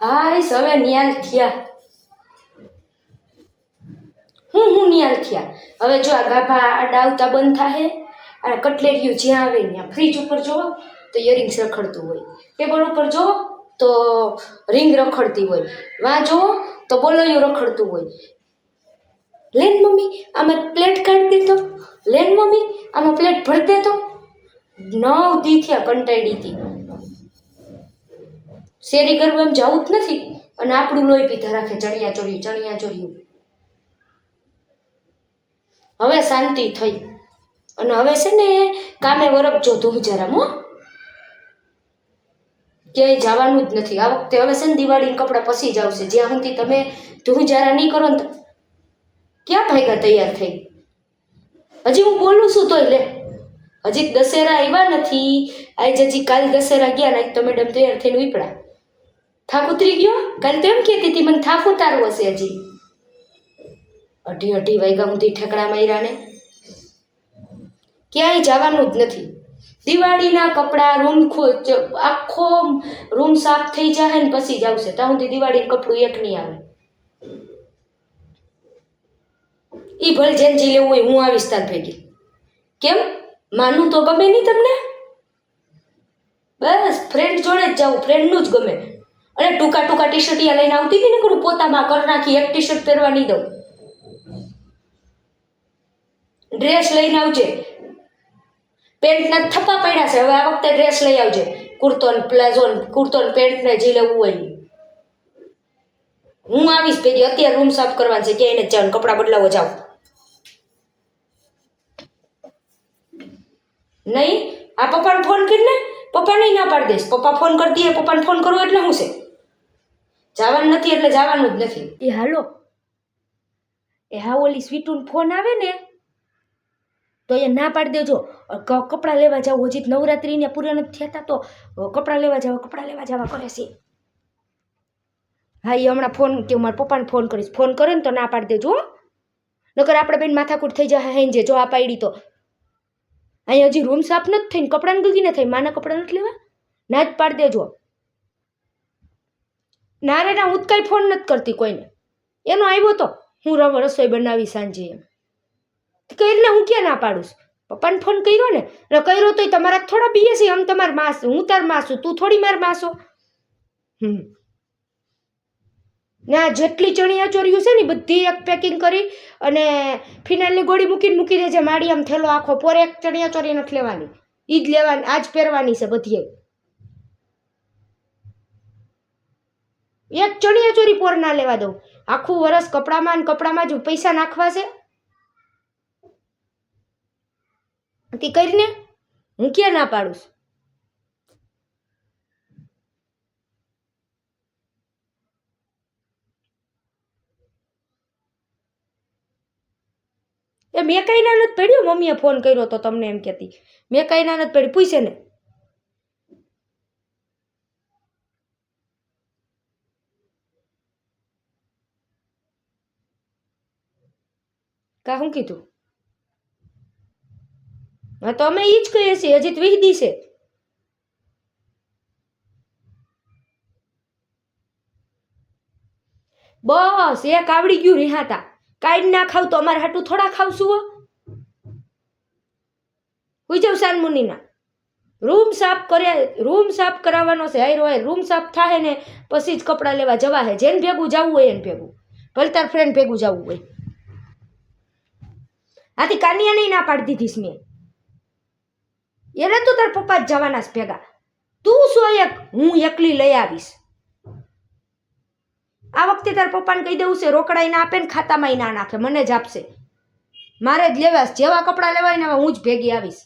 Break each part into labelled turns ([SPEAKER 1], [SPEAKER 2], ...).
[SPEAKER 1] હાઈસ save નિયાલ થયા. હું હું નિયાલ થયા. હવે જો આ ગાભા આડા આવતા બંધ થાહે, આ કટલેરીઓ જ્યાં આવે ત્યાં ફ્રીજ ઉપર જોવો, તો ઇયરિંગ્સ રખડતું હોય. ટેબલ ઉપર જોવો, તો રિંગ રખડતી હોય. વાં જોવો, તો બોલોયું રખડતું હોય. લેન મમ્મી, આમાં પ્લેટ કાઢી દેતો. લેન મમ્મી, આમાં પ્લેટ ભરી દેતો. નવ દી થયા કંટાળી શેરી કરવું એમ જવું જ નથી. અને આપણું લોહી પીધા રાખે ચણિયા ચોર્યું ચણિયા ચોર્યું હવે શાંતિ થઈ. અને હવે છે ને કામે વરપજો તું જરામ, હો. ક્યાંય જવાનું જ નથી. આ વખતે હવે છે ને દિવાળીના કપડાં પસી જ આવશે. જ્યાં સુધી તમે ધૂજારા નહીં કરો ને ક્યાં ભાગ્યા તૈયાર થઈ? હજી હું બોલું છું તોય લે. હજી દશેરા આવ્યા નથી. આજ હજી કાલ દશેરા ગયા ને તો મેડમ તૈયાર થઈને ઉપડા થાક ઉતરી ગયો? કાલે તો એમ કહેતી હતી, મને થાક ઉતારવો હશે હજી. અઢી અઢી વાગ્યા સુધી ઠેકડા માર્યા ક્યાંય જવાનું જ નથી. દિવાળીના કપડાં, રૂમ આખો રૂમ સાફ થઈ જાય ને પછી જ આવશે ત્યાં સુધી દિવાળીનું કપડું એક નહીં આવે. એ ભલે જેમ જે લેવું હોય, હું આવીશ તાર ભેગી. કેમ? માનું તો ગમે નહીં તમને? બસ ફ્રેન્ડ જોડે જ જાઉં ફ્રેન્ડનું જ ગમે. અને ટૂંકા ટૂંકા ટી શર્ટિયા લઈને આવતી હતી ને કરું, પોતામાં કર નાખી, એક ટી શર્ટ પહેરવા નહીં દઉં. ડ્રેસ લઈને આવજે. પેન્ટના થપ્પા પડ્યા છે, હવે આ વખતે ડ્રેસ લઈ આવજે. કુર્તો ને પ્લાઝો કુર્તો ને પેન્ટ ને જે લેવું હોય હું આવીશ પેલી, અત્યારે રૂમ સાફ કરવાનું છે, ક્યાંય ને જાઉં કપડાં બદલાવો જાઉં નહીં? આ પપ્પાને ફોન કરીને પપ્પા નહીં ના પાડી દઈશ. પપ્પા ફોન કરતી હોય, પપ્પાને ફોન કરવો એટલે શું છે? જવાનું નથી એટલે જવાનું જ નથી. એ હાલો. એ હા ઓલી સ્વીટુન ફોન આવે ને, તો એ ના પાડી દેજો. કપડાં લેવા જાવ, હજી નવરાત્રિને પૂરા નથી થયા તો કપડાં લેવા જાવ, કપડાં લેવા જવા કરે છે. હા એ હમણાં ફોન કે મારા પપ્પાને ફોન કરીશ. ફોન કરે ને તો ના પાડી દેજો નકર આપણે બેન માથાકૂટ થઈ જાય હેંજે જો આ પાડી તો. અહીંયા હજી રૂમ સાફ નથી થઈને કપડાં ગગી ને થઈ માના કપડાં નથી લેવા? ના જ પાડી દેજો. ના રે હું જ કાંઈ ફોન નથી કરતી કોઈને. એનો આવ્યો તો, હું રવ રસોઈ બનાવી સાંજે એમ. કરીને હું ક્યાં ના પાડું? છું? પપ્પાને ફોન કર્યો ને એટલે કર્યો તોય તમારા થોડા બીએ છે, આમ તમાર માસ, હું તાર માસું, તું થોડી માર માસો. હમ. ના, જેટલી ચણિયા ચોર્યું છે ને બધી એક પેકિંગ કરી અને ફિનાઇલની ગોળી મૂકીને મૂકી દેજે, માડી આમ થેલો આખો. પોરે એક ચણિયા ચોરી નથી લેવાની. એ જ લેવાની, આજ પહેરવાની છે બધી એક ચણિયા ચોરી પોર ના લેવા દઉં. આખું વરસ કપડામાં ને કપડામાં જ પૈસા નાખવા છે. તે કરીને હું ક્યાં ના પાડું છું? એ મેં કઈ ના નથી પડ્યું, મમ્મીએ ફોન કર્યો તો તમને એમ કહેતી. મેં કઈ ના નથી પડ્યું, પૂછે ને. કા શું કીધું? હા, તો અમે એ જ કહીએ છીએ, હજી દી છે. બસ એક આવડી ગયું રિહાતા. કાંઈ ના ખાવ તો અમારે હાટું થોડા ખાવશું હુઈ જાવ સાનમુનિના રૂમ સાફ કર્યા, રૂમ સાફ કરાવવાનો છે, હાયરો હાય, રૂમ સાફ થાય ને, પછી જ કપડાં લેવા જવા હે. જેને ભેગું જવું હોય એને ભેગું. ભલે ફ્રેન્ડ ભેગું જવું હોય. આથી કાનિયા નહીં ના પાડી દીધીશ મેં. એને તું તાર પપ્પા જ જવાના છે ભેગા. તું શું એક? હું એકલી લઈ આવીશ. આ વખતે તાર પપ્પાને કહી દેવું છે રોકડાઈ ના આપે ને ખાતામાંય ના નાખે, મને જ આપશે. મારે જ લેવા જેવા કપડાં લેવાય ને હું જ ભેગી આવીશ.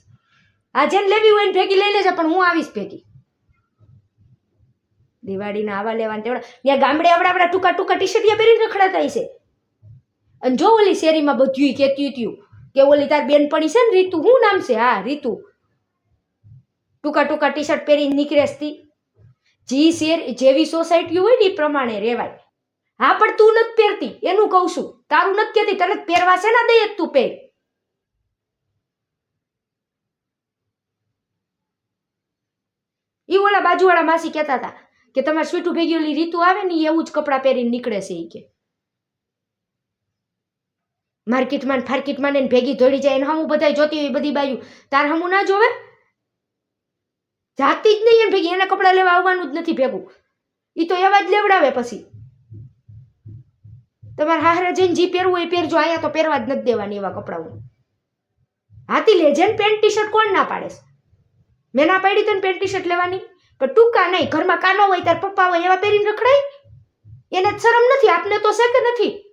[SPEAKER 1] આ જેને લેવી હોય ને ભેગી લઈ લેજે, પણ હું આવીશ ભેગી. દિવાળીના આવા લેવાના તેવડા. ત્યાં ગામડે આવડા આપણા ટૂંકા ટૂંકા ટી શર્ટિયા પહેરીને રખડાતા હશે. અને જો ઓલી શેરીમાં બધું કહેતી હતું કે ઓલી તાર બેનપણી છે ને રીતુ, શું નામ છે? હા, રીતુ. ટૂંકા ટૂંકા ટી શર્ટ પહેરીને નીકળેસ તી. જી શેર, જેવી સોસાયટી હોય ને એ પ્રમાણે રહેવાય. હા, પણ તું નથી પહેરતી, એનું કહું છું. તારું નથી કહેતી, તને પહેરવા છે ને દઈએ તું પહેર. એ ઓલા બાજુવાળા માસી કહેતા હતા
[SPEAKER 2] કે તમારે સ્વીટું ભેગી ઓલી રીતુ આવે ને એવું જ કપડાં પહેરીને નીકળે છે એ કે. માર્કેટમાં ફાર્કેટમાં ને ભેગી દોડી જાય એને હમું બધા જોતી હોય બધી બાજુ. તાર હમું ના જોવે? જાતી જ નહીં એને ભેગી, એના કપડાં લેવા આવવાનું જ નથી ભેગું. એ તો એવા જ લેવડાવે પછી. તમારે હારે જઈને જે પહેરવું એ પહેરજો અહીંયા તો પહેરવા જ નથી દેવાની એવા કપડાઓ. હાથી લેજે ને પેન્ટ ટી શર્ટ કોણ ના પાડે? મેં ના પાડી તો પેન્ટ ટી શર્ટ લેવાની? પણ ટૂંકા નહીં, ઘરમાં કાનો હોય, તાર પપ્પા હોય એવા પહેરીને રખડાય? એને જ શરમ નથી, આપને તો છે કે નથી.